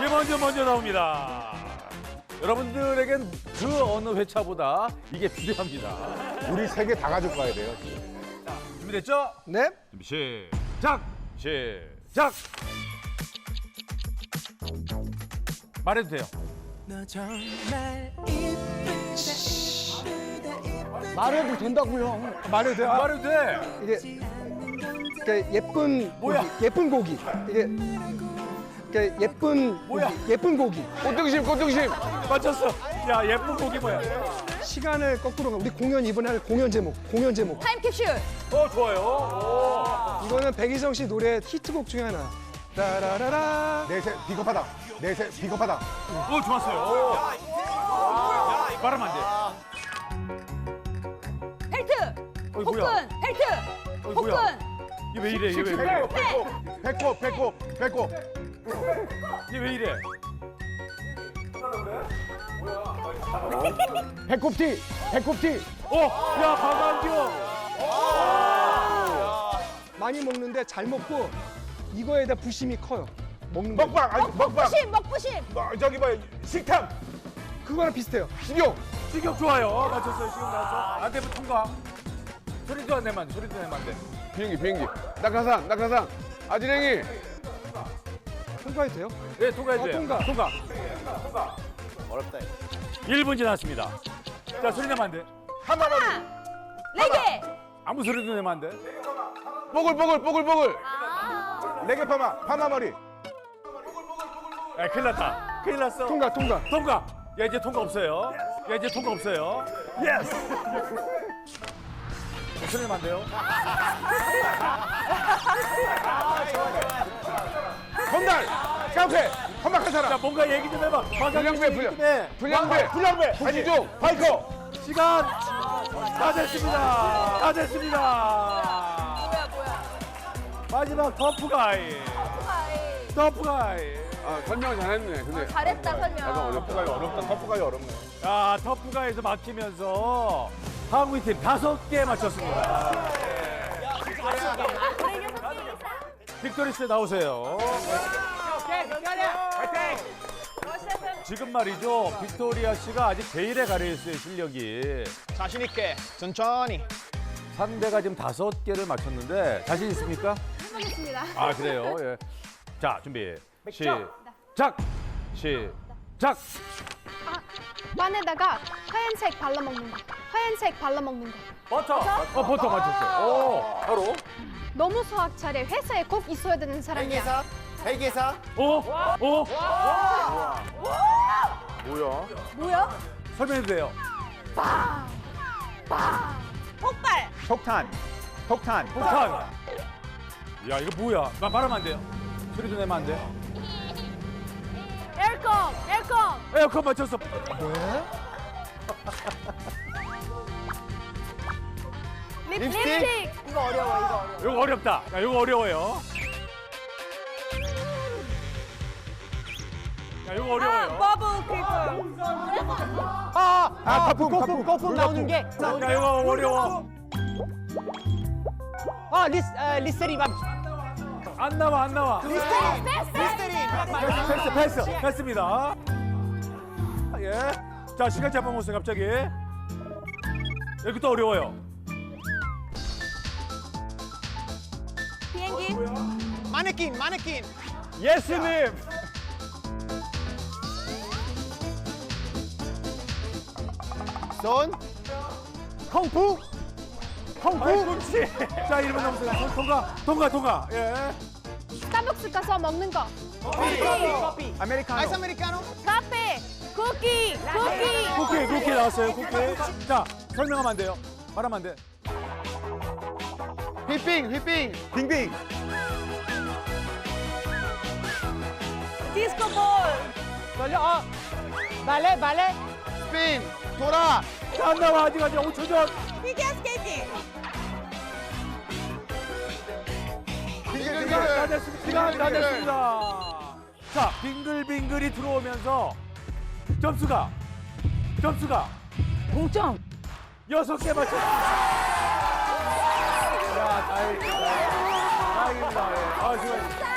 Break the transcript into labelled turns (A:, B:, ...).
A: 김원준 먼저 나옵니다. 여러분들에겐 그 어느 회차보다 이게 필요합니다.
B: 우리 세 개 다 가지고 가야 돼요.
A: 준비됐죠?
C: 네.
A: 준비 시작! 시작! 말해도 돼요.
C: 말해도 된다고요.
A: 말해도 돼. 말해도 돼.
C: 이게 그러니까 예쁜
A: 뭐야?
C: 고기, 예쁜 고기. 이게 그러니까 예쁜
A: 뭐야?
C: 고기, 예쁜 고기.
B: 꽃등심, 꽃등심.
A: 맞췄어. 야 예쁜 곡이 뭐야?
C: 시간을 거꾸로 가. 우리 공연 이번에 할 공연 제목. 공연 제목.
D: 타임캡슐.
A: 어 좋아요.
C: 이거는 백이성 씨 노래 히트곡 중에 하나. 따라라라.
B: 내세 비겁하다. 내세 비겁하다.
A: 오, 오 좋았어요. 오. 말하면 안 돼.
D: 벨트.
A: 어이, 뭐야?
D: 복근. 벨트.
A: 어이, 뭐야?
D: 복근.
A: 이게 왜 이래? 이게 왜 이래?
B: 배꼽, 배꼽, 배꼽.
A: 이 게왜 이래?
B: 배꼽티, 배꼽티.
A: 어, 야 박완규.
C: 많이 먹는데 잘 먹고 이거에 대한 부심이 커요. 먹는 거.
B: 먹방, 아니 먹방.
D: 먹부심. 먹부심.
B: 뭐, 저기 뭐야, 식탐,
C: 그거랑 비슷해요.
B: 식욕.
A: 시격 좋아요. 맞췄어요. 지금 나왔어. 안 되면 통과. 소리도 안 내면 안 돼. 소리도 내면 안 돼.
B: 비행기, 비행기. 낙하산, 낙하산. 아지랭이.
C: 통과해도 돼요?
A: 네, 통과해도
C: 어,
A: 돼요.
C: 통과.
A: 통과. 어렵다. 1분 지났습니다. 자, 소리 내면 안 돼.
B: 하나만.
D: 레게.
A: 아무 소리도 내면 안 돼.
B: 뽀글, 뽀글, 뽀글, 뽀글.
D: 아.
B: 레게 파마, 파마 머리.
A: 야, 큰일 났다. 큰일 났어.
C: 통과, 통과.
A: 통과. 야, 이제 통과 없어요. 야, 이제 통과 없어요. 예스. 소리 내면 안 돼요.
B: 건달, 깡패, 험악한
A: 자,
B: 사람.
A: 뭔가 얘기 좀 해봐.
B: 불량배, 불량.
A: 네.
B: 불량배, 불량배. 한지종, 바이커.
A: 시간 다 됐습니다. 다 됐습니다.
D: 뭐야 뭐야.
A: 마지막 터프가이.
D: 아이.
A: 터프가이.
B: 아, 설명 잘했네. 근데
D: 잘했다 설명.
B: 약간 어렵다. 어렵다. 터프가이 어렵네.
A: 자, 터프가에서 막히면서 한국인 팀 다섯 개 맞췄습니다. 빅토리스 나오세요. 지금 말이죠. 빅토리아 씨가 아직 가려 있어요, 실력이.
E: 자신 있게 천천히
A: 상대가 지금 다섯 개를 맞췄는데 자신 있습니까?
D: 해보겠습니다.
A: 아, 그래요. 예. 자, 준비. 시작. 시작.
F: 빵에다가 하얀색 발라 먹는 거. 하얀색 발라 먹는 거.
A: 버터. 어, 버터 맞췄어요. 오, 바로.
F: 너무 수학 잘해. 회사에 꼭 있어야 되는 사람이야.
E: 회계사
A: 오, 오.
B: 뭐야?
D: 뭐야?
A: 설명해도 돼요.
D: 폭발.
E: 폭탄 폭탄
A: 폭탄. 야, 이거 뭐야? 나 말하면 안 돼요. 소리도 내면 안 돼.
D: 에어컨. 에어컨.
A: 에어컨 맞췄어.
D: 립,
E: 립스틱.
D: 립스틱. 이거 어려워 이거 어려워.
A: 이거 어렵다. 야, 이거 어려워요. 야, 이거
D: 아,
A: 어려워요.
D: 버블 크리퍼.
E: 아, 아 거품 거품 거품 나오는 게
A: 야, 이거 어려워.
E: 아, 리스, 아, 리스테린
A: 밥안 나와, 안 나와.
E: 리스테린
A: 패스, 패스, 패스입니다. 예. 자, 시간 잡아먹었어요, 갑자기. 여기 또 어려워요.
D: 비행기.
E: 마네킹 마네킹
A: 예스님.
E: 손 콩푸 콩푸
A: 그렇지. 자, 1분 넘었어요. 통과, 통과, 통과. 예.
F: 스타벅스 가서 먹는 거.
E: 아메리카노 아이스 아메리카노
D: 카페. 쿠키. 쿠키.
A: 쿠키, 쿠키 나왔어요, 쿠키. 자, 설명하면 안 돼요. 말하면 안 돼.
E: 휘핑 휘핑 빙빙
D: 디스코 볼.
E: 걸려 아 발레 발레 스핀 돌아
A: 자, 안 나와, 아직, 아직 5초 전.
D: 피겨 스케이팅.
A: 다 됐습니다. 시간 다 됐습니다. 자, 빙글빙글이 들어오면서 점수가, 점수가
D: 동점.
A: 여섯 개 맞췄습니다. 야, 다행입니다. 다행입니다. 예. 아, 수고하셨습니다.